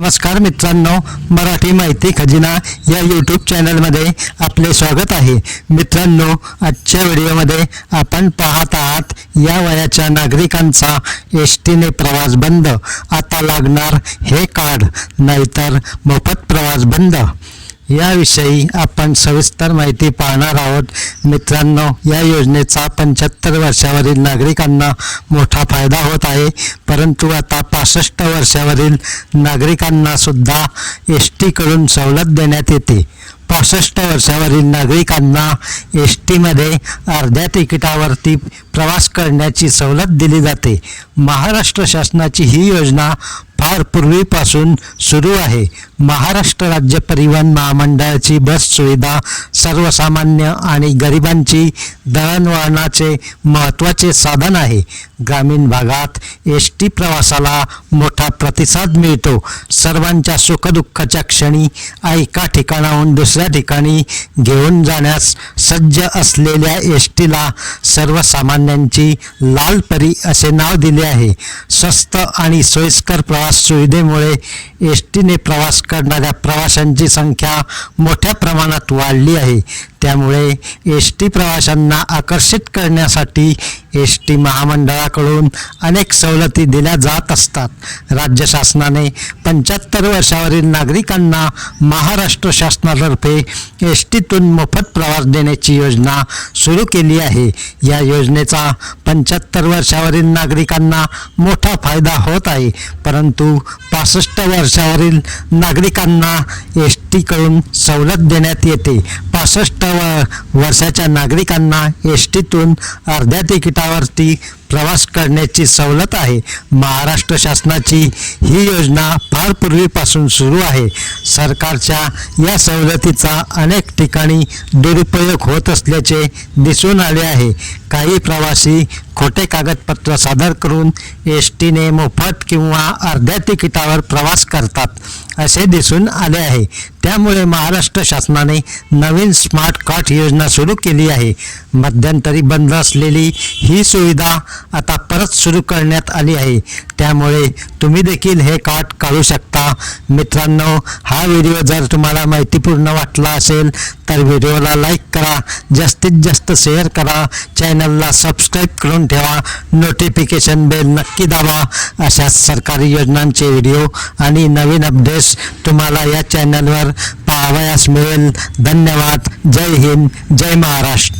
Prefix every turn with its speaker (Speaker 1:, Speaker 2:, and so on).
Speaker 1: नमस्कार मित्रांनो मराठी माहिती खजिना या यूट्यूब चॅनलमध्ये आपले स्वागत आहे. मित्रांनो आजच्या व्हिडिओमध्ये आपण पाहत आहात या वयाच्या नागरिकांचा एस टीने प्रवास बंद. आता लागणार हे कार्ड नाहीतर मोफत प्रवास बंद. याविषयी आपण सविस्तर माहिती पाहणार आहोत. मित्रांनो या योजनेचा पंच्याहत्तर वर्षावरील नागरिकांना मोठा फायदा होत आहे. परंतु आता पासष्ट वर्षावरील नागरिकांना सुद्धा एस टीकडून सवलत देण्यात येते. पासष्ट वर्षावरील नागरिकांना एस टीमध्ये अर्ध्या तिकिटावरती प्रवास करण्याची सवलत दिली जाते. महाराष्ट्र शासनाची ही योजना फार पूर्वीपासून सुरू आहे. महाराष्ट्र राज्य परिवहन महामंडळाची बस सुविधा सर्वसामान्य आणि गरिबांची दळणवळणाचे महत्त्वाचे साधन आहे. ग्रामीण भागात एस टी प्रवासाला मोठा प्रतिसाद मिळतो. सर्वांच्या सुखदुःखाच्या क्षणी एका ठिकाणाहून दुसऱ्या ठिकाणी घेऊन जाण्यास सज्ज असलेल्या एस टीला सर्वसामान्यांची लाल परी असे नाव दिले आहे. स्वस्त आणि सोयीस्कर प्रवास सुविधेमुळे एस टीने प्रवास करणाऱ्या प्रवाशांची संख्या मोठ्या प्रमाणात वाढली आहे. त्यामुळे एस टी प्रवाशांना आकर्षित करण्यासाठी एस टी महामंडळाकडून अनेक सवलती दिल्या जात असतात. राज्य शासनाने पंच्याहत्तर वर्षावरील नागरिकांना महाराष्ट्र शासनातर्फे एस टीतून मोफत प्रवास देण्याची योजना सुरू केली आहे. या योजनेचा पंच्याहत्तर वर्षावरील नागरिकांना मोठा फायदा होत आहे. परंतु पासष्ट वर्षावरील नागरिकांना एस टीकडून सवलत देण्यात येते. पासष्ट व वर्षाच्या नागरिकांना एस टीतून अर्ध्या तिकिटावरती प्रवास करण्याची सवलत आहे. महाराष्ट्र शासनाची ही योजना फार पूर्वीपासून सुरू आहे. सरकारच्या या सवलतीचा अनेक ठिकाणी दुरुपयोग होत असल्याचे दिसून आले आहे. काही प्रवासी खोटे कागदपत्र सादर करून एस टीने मोफत किंवा अर्ध्या तिकिटावर प्रवास करतात असे दिसून आले आहे. त्यामुळे महाराष्ट्र शासनाने नवीन स्मार्ट कार्ड योजना सुरू केली आहे. मध्यंतरी बंद असलेली ही सुविधा आता परत सुरू करण्यात आली आहे. त्यामुळे तुम्ही देखील हे कार्ड काढू शकता. मित्रांनो हा व्हिडिओ जर तुम्हाला माहितीपूर्ण वाटला असेल तर व्हिडिओला लाईक करा जास्तीत जास्त शेअर करा चॅनलला सबस्क्राईब करून ठेवा नोटिफिकेशन बेल नक्की दाबा. अशा सरकारी योजनांचे व्हिडिओ आणि नवीन अपडेट्स तुम्हाला या चॅनलवर पाहावयास मिळेल धन्यवाद। जय हिंद। जय महाराष्ट्र।